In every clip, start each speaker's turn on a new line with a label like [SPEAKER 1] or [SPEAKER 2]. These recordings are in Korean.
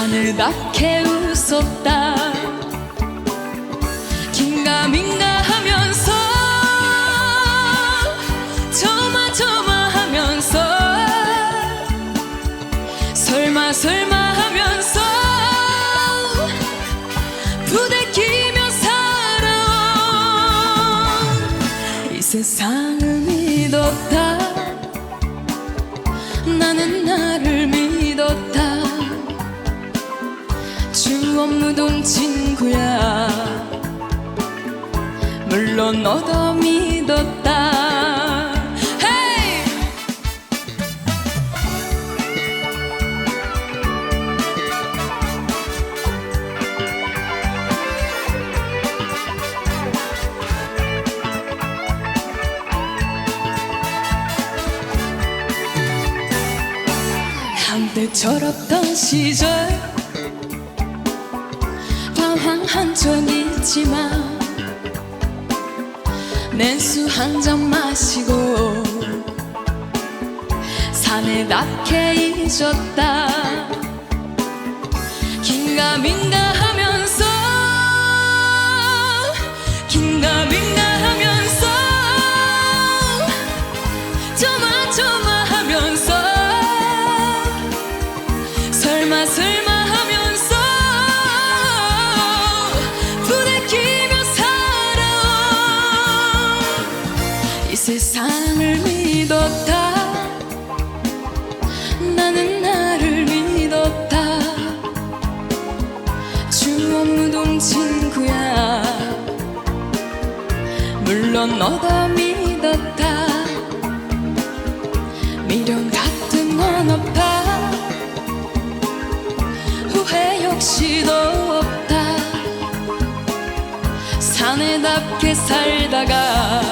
[SPEAKER 1] 사늘답게 웃었다. 긴가민가 하면서 조마조마하면서 설마 설마 하면서 부대끼며 살아온 이 세상을 믿었다. 나는 나를 믿었다 추억 묻은 친구야 물론 너도 믿었다! 한때 철없던 시절 방황한 적이 있지만 냉수 한 잔 마시고 사내답게 잊었다. 긴가민가 하면서 긴가민가 하면서 조마조마 하면서 설마 설마 묻은 친구야. 물론 너도 믿었다. 미련 같은 건 없다. 후회 역시도 없다. 사내답게 살다가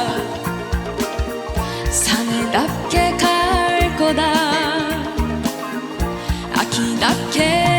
[SPEAKER 1] 사내답게 갈 거다. 아기답게